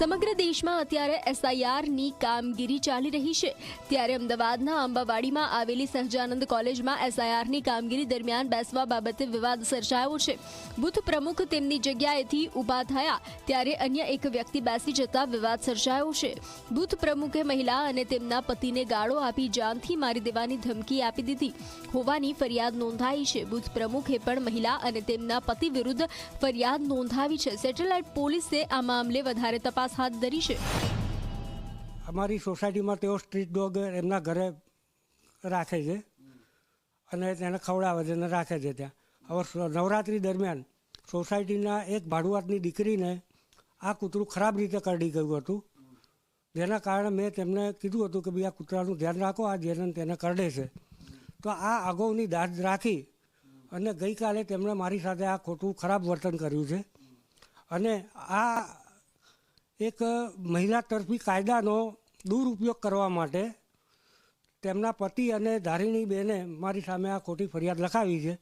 સમગ્ર દેશમાં અત્યારે એસઆઈઆરની કામગીરી ચાલી રહી છે. ત્યારે અમદાવાદના આંબાવાડીમાં આવેલી સહજાનંદ કોલેજમાં એસઆઈઆરની કામગીરી દરમિયાન બેસવા બાબતે વિવાદ સર્જાયો છે. બુથ પ્રમુખ તેમની જગ્યાએથી ઊભા થયા, ત્યારે અન્ય એક વ્યક્તિ બેસી જતા વિવાદ સર્જાયો છે. બુથ પ્રમુખે મહિલા અને તેમના પતિને ગાળો આપી જાનથી મારી દેવાની ધમકી આપી દીધી. હોવાની ફરિયાદ નોંધાઈ છે. બુથ પ્રમુખે પણ મહિલા અને તેમના પતિ વિરુદ્ધ ફરિયાદ નોંધાવી છે. સેટેલાઇટ પોલીસે આ મામલે વધારે તપાસ હાથ ધરી છે. અમારી સોસાયટીમાં તેઓ સ્ટ્રીટ ડોગ એમના ઘરે રાખે છે. અને તેને ખવડાવે છે અને રાખે છે ત્યાં. હવે નવરાત્રિ દરમિયાન સોસાયટીના એક ભાડુઆતની દીકરીને આ કૂતરું ખરાબ રીતે કરડી ગયું હતું. જેના કારણે મેં તેમને કીધું હતું કે ભાઈ આ કૂતરાનું ધ્યાન રાખો, આ જેને તેને કરડે છે. તો આ અગાઉની દાદ રાખી અને ગઈકાલે તેમણે મારી સાથે આ ખોટું ખરાબ વર્તન કર્યું છે. અને આ એક મહિલા તરફી કાયદાનો દુરુપયોગ કરવા માટે તેમના પતિ અને ધારીણી બેને મારી સામે આ ખોટી ફરિયાદ લખાવી છે.